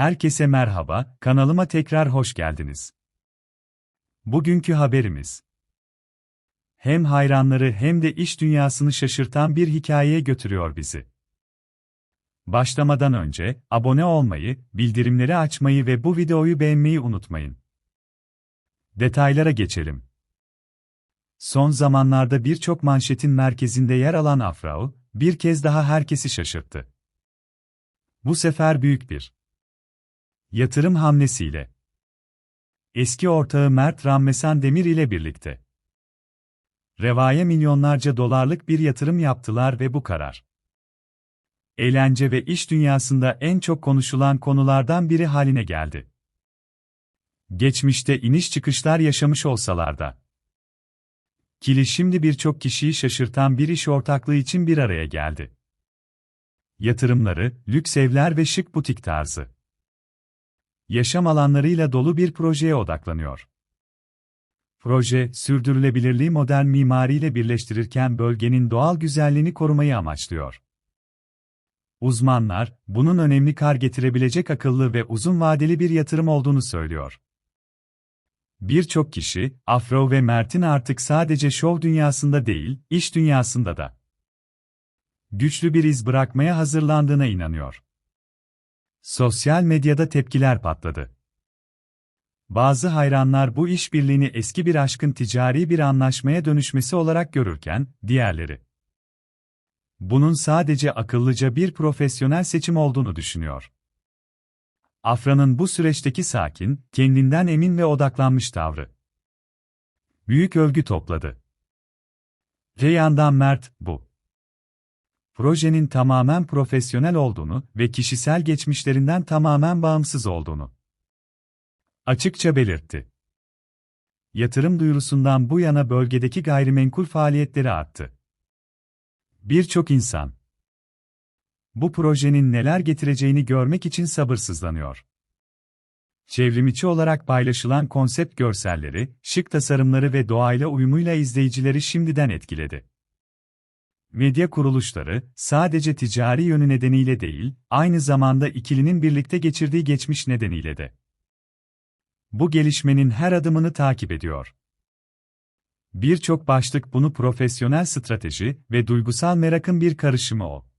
Herkese merhaba, kanalıma tekrar hoş geldiniz. Bugünkü haberimiz hem hayranları hem de iş dünyasını şaşırtan bir hikayeye götürüyor bizi. Başlamadan önce abone olmayı, bildirimleri açmayı ve bu videoyu beğenmeyi unutmayın. Detaylara geçelim. Son zamanlarda birçok manşetin merkezinde yer alan Afrao, bir kez daha herkesi şaşırttı. Bu sefer büyük bir yatırım hamlesiyle. Eski ortağı Mert Rammesan Demir ile birlikte. Reva'ya milyonlarca dolarlık bir yatırım yaptılar ve bu karar. Eğlence ve iş dünyasında en çok konuşulan konulardan biri haline geldi. Geçmişte iniş çıkışlar yaşamış olsalar da. Kili şimdi birçok kişiyi şaşırtan bir iş ortaklığı için bir araya geldi. Yatırımları, lüks evler ve şık butik tarzı. Yaşam alanlarıyla dolu bir projeye odaklanıyor. Proje, sürdürülebilirliği modern mimariyle birleştirirken bölgenin doğal güzelliğini korumayı amaçlıyor. Uzmanlar, bunun önemli kar getirebilecek akıllı ve uzun vadeli bir yatırım olduğunu söylüyor. Birçok kişi, Afro ve Mert'in artık sadece şov dünyasında değil, iş dünyasında da güçlü bir iz bırakmaya hazırlandığına inanıyor. Sosyal medyada tepkiler patladı. Bazı hayranlar bu işbirliğini eski bir aşkın ticari bir anlaşmaya dönüşmesi olarak görürken, diğerleri bunun sadece akıllıca bir profesyonel seçim olduğunu düşünüyor. Afra'nın bu süreçteki sakin, kendinden emin ve odaklanmış tavrı büyük övgü topladı. Reyhan'dan Mert, bu projenin tamamen profesyonel olduğunu ve kişisel geçmişlerinden tamamen bağımsız olduğunu açıkça belirtti. Yatırım duyurusundan bu yana bölgedeki gayrimenkul faaliyetleri arttı. Birçok insan bu projenin neler getireceğini görmek için sabırsızlanıyor. Çevrimiçi olarak paylaşılan konsept görselleri, şık tasarımları ve doğayla uyumuyla izleyicileri şimdiden etkiledi. Medya kuruluşları, sadece ticari yönü nedeniyle değil, aynı zamanda ikilinin birlikte geçirdiği geçmiş nedeniyle de. Bu gelişmenin her adımını takip ediyor. Birçok başlık bunu profesyonel strateji ve duygusal merakın bir karışımı o.